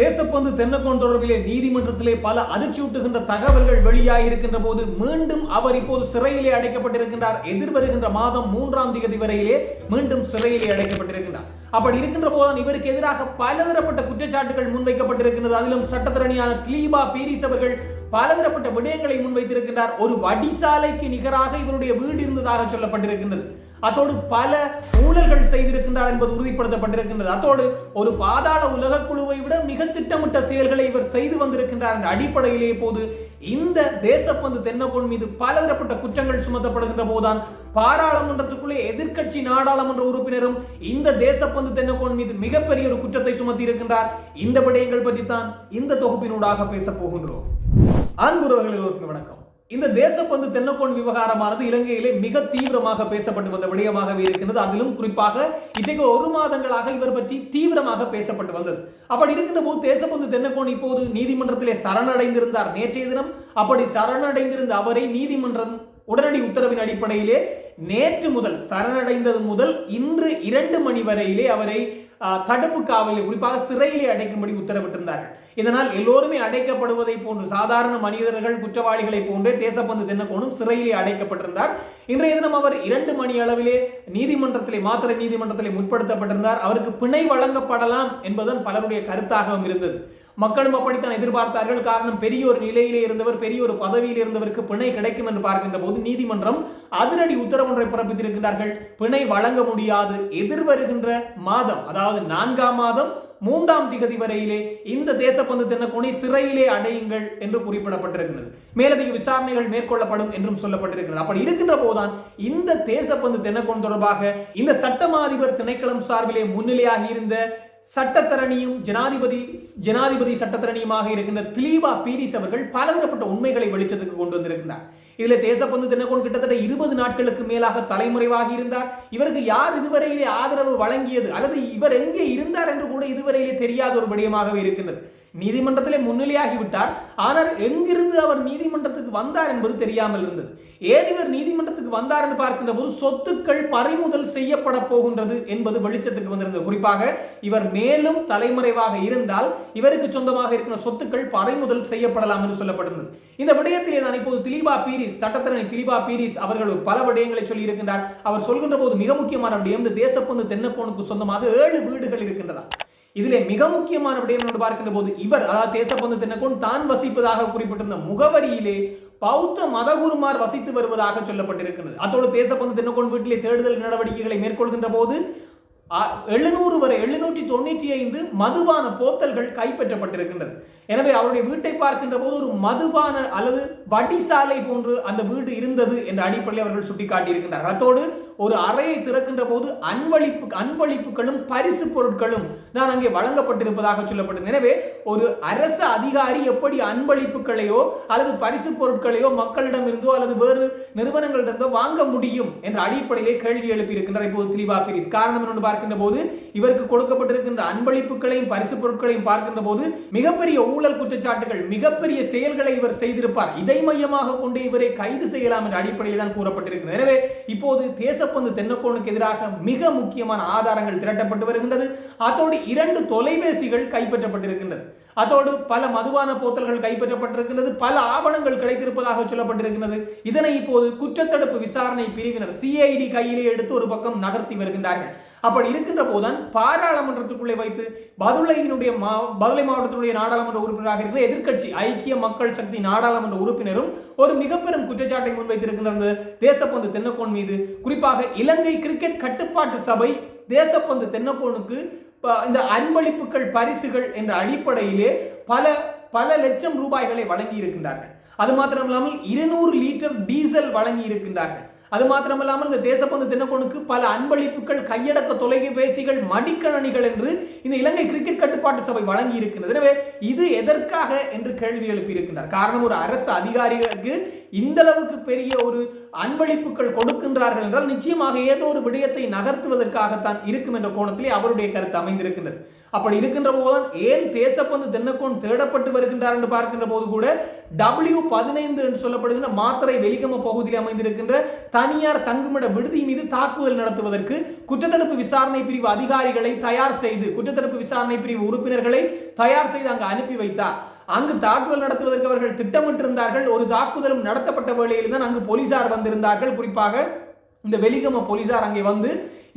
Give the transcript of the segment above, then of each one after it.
தேசப்பந்து தென்னக்கோன் தொடர்பிலே நீதிமன்றத்திலே பல அதிர்ச்சியூட்டுகின்ற தகவல்கள் வெளியாகி இருக்கின்ற போது மீண்டும் அவர் இப்போது சிறையிலே அடைக்கப்பட்டிருக்கின்றார். எதிர்வருகின்ற மாதம் மூன்றாம் தேதி வரையிலே மீண்டும் சிறையிலே அடைக்கப்பட்டிருக்கின்றார். அப்படி இருக்கின்ற போதுதான் இவருக்கு எதிராக பலதரப்பட்ட குற்றச்சாட்டுகள் முன்வைக்கப்பட்டிருக்கிறது அதிலும் சட்டத்திறனியான கிளீபா பீரிஸ் அவர்கள் பலதரப்பட்ட விடயங்களை முன்வைத்திருக்கின்றார். ஒரு வடிசாலைக்கு நிகராக இவருடைய வீடு இருந்ததாக சொல்லப்பட்டிருக்கின்றது. அத்தோடு பல ஊழல்கள் செய்திருக்கின்றார் என்பது உறுதிப்படுத்தப்பட்டிருக்கின்றது. அத்தோடு ஒரு பாதாள உலக குழுவை விட மிக திட்டமிட்ட செயல்களை இவர் செய்து வந்திருக்கின்றார் என்ற அடிப்படையிலே போது இந்த தேசப்பந்து தென்னகோன் மீது பலதரப்பட்ட குற்றங்கள் சுமத்தப்படுகின்ற போதுதான் பாராளுமன்றத்துக்குள்ளே எதிர்க்கட்சி நாடாளுமன்ற உறுப்பினரும் இந்த தேசப்பந்து தென்னகோன் மீது மிகப்பெரிய ஒரு குற்றத்தை சுமத்தி இருக்கின்றார் இந்த விடயங்கள் பற்றி தான் இந்த தொகுப்பினூடாக பேசப் போகின்றோம். அன்புறவர்கள் வணக்கம். இந்த தேசப்பந்து தென்னக்கோன் விவகாரமானது இலங்கையிலே மிக தீவிரமாக பேசப்பட்டு வந்த விடயமாகவே இருக்கின்றது. அதிலும் குறிப்பாக இன்றைக்கு ஒரு மாதங்களாக இவர் பற்றி தீவிரமாக பேசப்பட்டு வந்தது. அப்படி இருக்கின்ற போது தேசப்பந்து தென்னக்கோன் இப்போது நீதிமன்றத்திலே சரணடைந்திருந்தார். நேற்றைய தினம் அப்படி சரணடைந்திருந்த அவரை நீதிமன்றம் உடனடி உத்தரவின் அடிப்படையிலே நேற்று முதல் சரணடைந்தது முதல் இன்று இரண்டு மணி வரையிலே அவரை ஆஹ், தடுப்பு காவலில் குறிப்பாக சிறையிலே அடைக்கும்படி உத்தரவிட்டிருந்தார்கள். இதனால் எல்லோருமே அடைக்கப்படுவதை போன்று சாதாரண மனிதர்கள் குற்றவாளிகளை போன்றே தேசப்பந்து தென்னக்கோனும் சிறையிலே அடைக்கப்பட்டிருந்தார். இன்றைய தினம் அவர் இரண்டு மணி அளவிலே நீதிமன்றத்திலே மாத்திரை நீதிமன்றத்திலே முற்படுத்தப்பட்டிருந்தார். அவருக்கு பிணை வழங்கப்படலாம் என்பதுதான் பலருடைய கருத்தாகவும் இருந்தது. மக்களும் அப்படித்தான் எதிர்பார்த்தார்கள். காரணம் பெரிய ஒரு நிலையிலே இருந்தவர் பெரிய ஒரு பதவியில் இருந்தவருக்கு பிணை கிடைக்கும் என்று பார்க்கின்ற போது நீதிமன்றம் அதிரடி உத்தரவொன்றை பிறப்பித்திருக்கிறார்கள் பிணை வழங்க முடியாது. எதிர்வருகின்ற மாதம் அதாவது நான்காம் மாதம் மூன்றாம் திகதி வரையிலே இந்த தேசப்பந்து தென்னக்கோனை சிறையிலே அடையுங்கள் என்று குறிப்பிடப்பட்டிருக்கிறது. மேலதிக விசாரணைகள் மேற்கொள்ளப்படும் என்றும் சொல்லப்பட்டிருக்கிறது. அப்படி இருக்கின்ற போதுதான் இந்த தேசப்பந்து தென்னக்கோன் தொடர்பாக இந்த சட்டமா அதிபர் திணைக்களம் சார்பிலே முன்னிலையாகி இருந்த சட்டத்தரணியும் ஜனாதிபதி ஜனாதிபதி சட்டத்தரணியுமாக இருக்கின்ற திலீபா பீரிஸ் அவர்கள் பலதரப்பட்ட உண்மைகளை வெளிச்சத்துக்கு கொண்டு வந்திருக்கிறார் இதுல தேசப்பந்து தினகோன் கிட்டத்தட்ட இருபது நாட்களுக்கு மேலாக தலைமுறைவாக இருந்தார். இவருக்கு யார் இதுவரையிலே ஆதரவு வழங்கியது அல்லது இவர் எங்கே இருந்தார் என்று கூட இதுவரையிலே தெரியாத ஒரு விடயமாகவே இருக்கின்றது. நீதிமன்றத்திலே முன்னிலையாகிவிட்டார் ஆனால் எங்கிருந்து அவர் நீதிமன்றத்துக்கு வந்தார் என்பது தெரியாமல் இருந்தது. ஏன் இவர் நீதிமன்றத்துக்கு வந்தார் என்று பார்க்கின்ற போது சொத்துக்கள் பறிமுதல் செய்யப்பட போகின்றது என்பது வெளிச்சத்துக்கு வந்திருந்தது. குறிப்பாக இவர் மேலும் தலைமறைவாக இருந்தால் இவருக்கு சொந்தமாக இருக்கிற சொத்துக்கள் பறிமுதல் செய்யப்படலாம் என்று சொல்லப்பட்டிருந்தது. இந்த விடயத்திலே நான் இப்போது திலீபா பீரிஸ் சட்டத்தரணி திலீபா பீரிஸ் அவர்கள் பல விடயங்களை சொல்லி இருக்கின்றார் அவர் சொல்கின்ற போது மிக முக்கியமான விடயம் இந்த தேசப்பந்து தென்னக்கோனுக்கு சொந்தமாக ஏழு வீடுகள் இருக்கின்றதா இதிலே மிக முக்கியமான விடயம் என்று பார்க்கின்ற போது இவர் அதாவது தேசப்பந்து தென்னக்கோன் தான் வசிப்பதாக குறிப்பிட்டிருந்த முகவரியிலே பௌத்த மதகுருமார் வசித்து வருவதாக சொல்லப்பட்டிருக்கிறது. அத்தோடு தேசப்பந்து தென்னக்கோன் வீட்டிலே தேடுதல் நடவடிக்கைகளை மேற்கொள்கின்ற போது அ- எழுநூறு வரை எழுநூற்றி தொண்ணூற்றி ஐந்து மதுபான போத்தல்கள் கைப்பற்றப்பட்டிருக்கின்றது. எனவே அவருடைய வீட்டை பார்க்கின்ற போது ஒரு மதுபான அல்லது வடிசாலை போன்று அந்த வீடு இருந்தது என்ற அடிப்படையில் அவர்கள் சுட்டிக்காட்டியிருக்கின்றார். அத்தோடு ஒரு அறையை திறக்கின்ற போது அன்பளிப்பு அன்பளிப்புகளும் பரிசு பொருட்களும் தான் அங்கே வழங்கப்பட்டிருப்பதாக சொல்லப்பட்டது. எனவே ஒரு அரச அதிகாரி எப்படி அன்பளிப்புகளையோ அல்லது பரிசு பொருட்களையோ மக்களிடம் இருந்தோ அல்லது வேறு நிறுவனங்களிடந்தோ வாங்க முடியும் என்ற அடிப்படையிலே கேள்வி எழுப்பியிருக்கின்றார். இப்போது திலீபா பிரிஸ். காரணம் என்று பார்க்கின்ற போது இவருக்கு கொடுக்கப்பட்டிருக்கின்ற அன்பளிப்புகளையும் பரிசு பொருட்களையும் பார்க்கின்ற போது மிகப்பெரிய ஊழல் குற்றச்சாட்டுகள் மிகப்பெரிய செயல்களை இவர் செய்திருப்பார். இதை மையமாக கொண்டு இவரை கைது செய்யலாம் என்ற அடிப்படையில் தான் கூறப்பட்டிருக்கிறது. எனவே இப்போது தேசப்பந்து தென்னக்கோனுக்கு எதிராக மிக முக்கியமான ஆதாரங்கள் திரட்டப்பட்டு வருகின்றது. அதோடு இரண்டு தொலைபேசிகள் கைப்பற்றப்பட்டிருக்கின்றது. அதோடு பல மதுபான போத்தல்கள் கைப்பற்றப்பட்டிருக்கின்றது பல ஆவணங்கள் கிடைத்திருப்பதாக சொல்லப்பட்டிருக்கிறது இதனை இப்போது குற்றத்தடுப்பு விசாரணை பிரிவினர் சிஐடி கையிலே எடுத்து ஒரு பக்கம் நகர்த்தி வருகின்றார்கள். அப்படி இருக்கின்ற போதுதான் பாராளுமன்றத்துக்குள்ளே வைத்து பதுளையினுடைய மா பதுளை மாவட்டத்தினுடைய நாடாளுமன்ற உறுப்பினராக இருக்கிற எதிர்க்கட்சி ஐக்கிய மக்கள் சக்தி நாடாளுமன்ற உறுப்பினரும் ஒரு மிக பெரும் குற்றச்சாட்டை முன்வைத்திருக்கின்ற தேசப்பந்து தென்னக்கோன் மீது. குறிப்பாக இலங்கை கிரிக்கெட் கட்டுப்பாட்டு சபை தேசப்பந்து தென்னக்கோனுக்கு இந்த அன்பளிப்புகள் பரிசுகள் என்ற அடிப்படையிலே பல பல லட்சம் ரூபாய்களை வழங்கி இருக்கின்றார்கள். அது மாத்திரமில்லாமல் இருநூறு லிட்டர் டீசல் வழங்கி இருக்கின்றார்கள். அது மாத்திரமல்லாமல் இந்த தேசப்பந்து தினக்கோனுக்கு பல அன்பளிப்புகள் கையடக்க தொலைபேசிகள் மடிக்கணணிகள் என்று இந்த இலங்கை கிரிக்கெட் கட்டுப்பாட்டு சபை வழங்கி இருக்கின்றது. எனவே இது எதற்காக என்று கேள்வி எழுப்பி இருக்கின்றார். காரணம் ஒரு அரசு அதிகாரிகளுக்கு இந்த அளவுக்கு பெரிய ஒரு அன்பளிப்புகள் கொடுக்கின்றார்கள் என்றால் நிச்சயமாக ஏதோ ஒரு விடயத்தை நகர்த்துவதற்காகத்தான் இருக்கும் என்ற கோணத்திலே அவருடைய கருத்து அமைந்திருக்கின்றது. அப்படி இருக்கின்ற போதுதான் ஏன் தேசப்பந்து தென்னக்கோன் தேடப்பட்டு வருகின்றார் என்று பார்க்கின்ற போது கூட டபிள்யூ பதினைந்து என்று சொல்லப்படுகின்ற மாத்திரை வெளிகம பகுதியில் அமைந்திருக்கின்ற தனியார் தங்குமிட விடுதி மீது தாக்குதல் நடத்துவதற்கு குற்றத்தடுப்பு விசாரணை பிரிவு அதிகாரிகளை தயார் செய்து குற்றத்தடுப்பு விசாரணை பிரிவு உறுப்பினர்களை தயார் செய்து அங்கு அனுப்பி வைத்தார். அங்கு தாக்குதல் நடத்துவதற்கு அவர்கள் திட்டமிட்டிருந்தார்கள். ஒரு தாக்குதலும் நடத்தப்பட்ட வேளையில் தான் அங்கு போலீசார் வந்திருந்தார்கள். குறிப்பாக இந்த வெலிகம போலீசார் அங்கே வந்து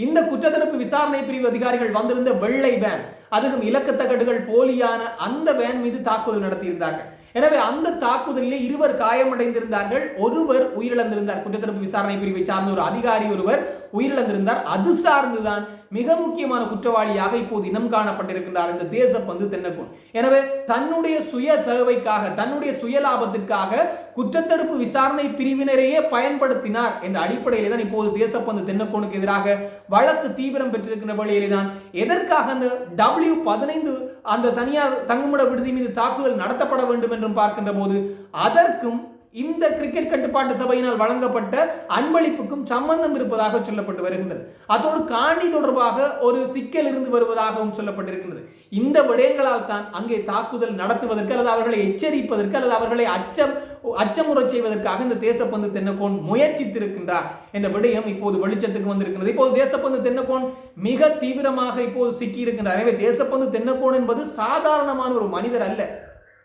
இந்த குற்றத்தடுப்பு விசாரணை பிரிவு அதிகாரிகள் வந்திருந்த வெள்ளை வேன் அதுவும் இலக்கத்தகடுகள் போலியான அந்த வேன் மீது தாக்குதல் நடத்தியிருந்தார்கள். எனவே அந்த தாக்குதலிலே இருவர் காயமடைந்திருந்தார்கள் ஒருவர் உயிரிழந்திருந்தார். குற்றத்தடுப்பு விசாரணை பிரிவை சார்ந்த ஒரு அதிகாரி ஒருவர் உயிரிழந்திருந்தார். அது சார்ந்துதான் மிக முக்கியமான குற்றவாளியாக இப்போது இனம் காணப்பட்டிருக்கின்றார் இந்த தேசப்பந்து தென்னக்கோன் எனவே தன்னுடைய சுய தேவைக்காக தன்னுடைய சுய லாபத்திற்காக குற்றத்தடுப்பு விசாரணை பிரிவினரையே பயன்படுத்தினார் என்ற அடிப்படையிலே தான் இப்போது தேசப்பந்து தென்னக்கோனுக்கு எதிராக வழக்கு தீவிரம் பெற்றிருக்கின்ற வழியிலே தான் எதற்காக அந்த டபிள்யூ பதினைந்து அந்த தனியார் தங்குமிட விடுதி மீது தாக்குதல் நடத்தப்பட வேண்டும் என்றும் பார்க்கின்ற போது அதற்கும் இந்த கிரிக்கெட் கட்டுப்பாட்டு சபையினால் வழங்கப்பட்ட அன்பளிப்புக்கும் சம்பந்தம் இருப்பதாக சொல்லப்பட்டு வருகின்றது. அதோடு காணி தொடர்பாக ஒரு சிக்கல் இருந்து வருவதாகவும் சொல்லப்பட்டிருக்கின்றது. இந்த விடயங்களால் தான் அங்கே தாக்குதல் நடத்துவதற்கு அல்லது அவர்களை எச்சரிப்பதற்கு அல்லது அவர்களை அச்சம் அச்சமுறை செய்வதற்காக இந்த தேசப்பந்து தென்னக்கோன் முயற்சித்திருக்கின்றார் என்ற விடயம் இப்போது வெளிச்சத்துக்கு வந்திருக்கிறது இப்போது தேசப்பந்து தென்னக்கோன் மிக தீவிரமாக இப்போது சிக்கி இருக்கின்றார் எனவே தேசப்பந்து தென்னக்கோன் என்பது சாதாரணமான ஒரு மனிதர் அல்ல.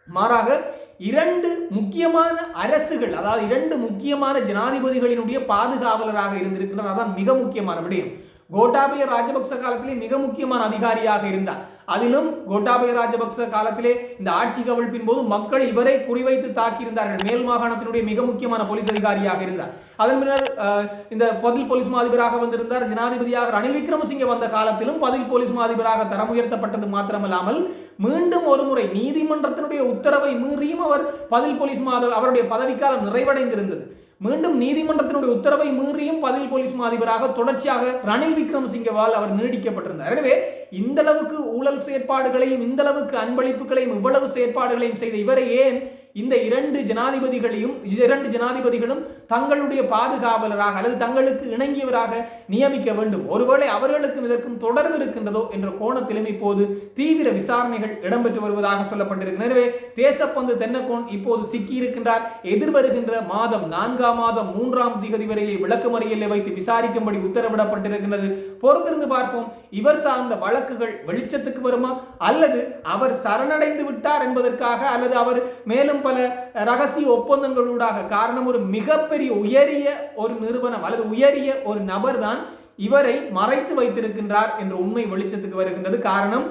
மாறாக இரண்டு முக்கியமான அரசுகள் அதாவது இரண்டு முக்கியமான ஜனாதிபதிகளினுடைய பாதுகாவலராக இருந்திருக்கின்றனர் அதான் மிக முக்கியமான விடயம். கோட்டாபய ராஜபக்ச காலத்திலே மிக முக்கியமான அதிகாரியாக இருந்தார். அதிலும் கோட்டாபய ராஜபக்ச காலத்திலே இந்த ஆட்சி கவிழ்ப்பின் போது மக்கள் இவரை குறிவைத்து தாக்கியிருந்தார்கள். மேல் மாகாணத்தினுடைய மிக முக்கியமான போலீஸ் அதிகாரியாக இருந்தார். அதன் பின்னர் இந்த பதில் போலீஸ் மாதிபராக வந்திருந்தார். ஜனாதிபதியாக ரணில் விக்ரமசிங்க வந்த காலத்திலும் பதில் போலீஸ் மாதிபராக தரம் உயர்த்தப்பட்டது மாத்திரமல்லாமல் மீண்டும் ஒரு முறை நீதிமன்றத்தினுடைய உத்தரவை மீறியும் அவர் பதில் போலீஸ் மாத அவருடைய பதவிக்காலம் நிறைவடைந்திருந்தது. மீண்டும் நீதிமன்றத்தினுடைய உத்தரவை மீறியும் பதில் போலீஸ் அதிபராக தொடர்ச்சியாக ரணில் விக்ரமசிங்கவால் அவர் நீடிக்கப்பட்டிருந்தார். எனவே இந்த அளவுக்கு ஊழல் செயற்பாடுகளையும் இந்த அளவுக்கு அன்பளிப்புகளையும் இவ்வளவு செயற்பாடுகளையும் செய்த இவரை ஏன் இந்த இரண்டு ஜனாதிபதிகளையும் இரண்டு ஜனாதிபதிகளும் தங்களுடைய பாதுகாவலராக அல்லது தங்களுக்கு இணங்கியவராக நியமிக்க வேண்டும். ஒருவேளை அவர்களுக்கும் இதற்கும் தொடர்பு இருக்கின்றதோ என்ற கோணத்திலும் இப்போது தீவிர விசாரணைகள் இடம்பெற்று வருவதாக சொல்லப்பட்டிருக்கிறது. எனவே தேசப்பந்து தென்னக்கோன் இப்போது சிக்கியிருக்கின்றார். எதிர்வருகின்ற மாதம் நான்காம் மாதம் மூன்றாம் திகதி வரையிலே விளக்குமறியலை வைத்து விசாரிக்கும்படி உத்தரவிடப்பட்டிருக்கின்றது. பொறுத்திருந்து பார்ப்போம். இவர் சார்ந்த வழக்குகள் வெளிச்சத்துக்கு வருமா? அல்லது அவர் சரணடைந்து விட்டார் என்பதற்காக அல்லது அவர் மேலும் பல ரகசிய ஒப்பந்தங்களூடாக காரணம் ஒரு மிகப்பெரிய உயரிய ஒரு நிறுவனம் அல்லது உயரிய ஒரு நபர் தான் இவரை மறைத்து வைத்திருக்கின்றார் என்ற உண்மை வெளிச்சத்துக்கு வருகின்றது. காரணம்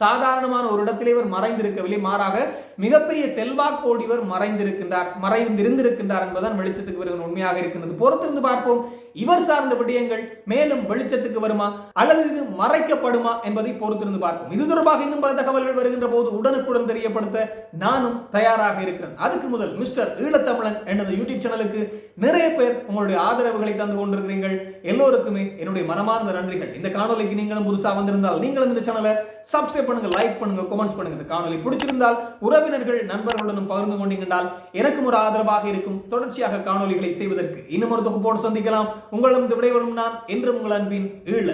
சாதாரணமான ஒரு இடத்திலே இவர் மறைந்திருக்கவில்லை. மாறாக மிகப்பெரிய செல்வாக்கோடு இவர் மறைந்திருக்கின்றார் மறைந்திருந்திருக்கின்றார் என்பதுதான் வெளிச்சத்துக்கு வருகிற உண்மையாக இருக்கின்றது. பொறுத்திருந்து பார்ப்போம். இவர் சார்ந்த விடயங்கள் மேலும் வெளிச்சத்துக்கு வருமா? அல்லது இது மறைக்கப்படுமா என்பதை பொறுத்திருந்து பார்ப்போம். இது தொடர்பாக இன்னும் பல தகவல்கள் வருகின்ற போது உடனுக்குடன் தெரியப்படுத்த நானும் தயாராக இருக்கிறேன். அதுக்கு முதல் மிஸ்டர் ஈழத்தமிழன் எனது யூடியூப் சேனலுக்கு நிறைய பேர் உங்களுடைய ஆதரவுகளை தந்து கொண்டிருக்கிறீர்கள். எல்லோருக்குமே என்னுடைய மனமார்ந்த நன்றிகள். இந்த காணொலிக்கு நீங்களும் புதுசாக வந்திருந்தால் நீங்களும் இந்த சேனலை சப்ஸ்கிரைப் பண்ணுங்க லைக் பண்ணுங்க கமெண்ட்ஸ் பண்ணுங்க. இந்த காணொலி பிடிச்சிருந்தால் உறவினர்கள் நண்பர்களுடனும் பகிர்ந்து கொண்டீங்கன்றால் எனக்கும் ஒரு ஆதரவாக இருக்கும். தொடர்ச்சியாக காணொலிகளை செய்வதற்கு இன்னும் ஒரு தொகுப்போடு சந்திக்கலாம். உங்களிடம் விடைபெறும் நான் என்றும் உங்கள் அன்பின் ஈழ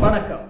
வணக்கம்.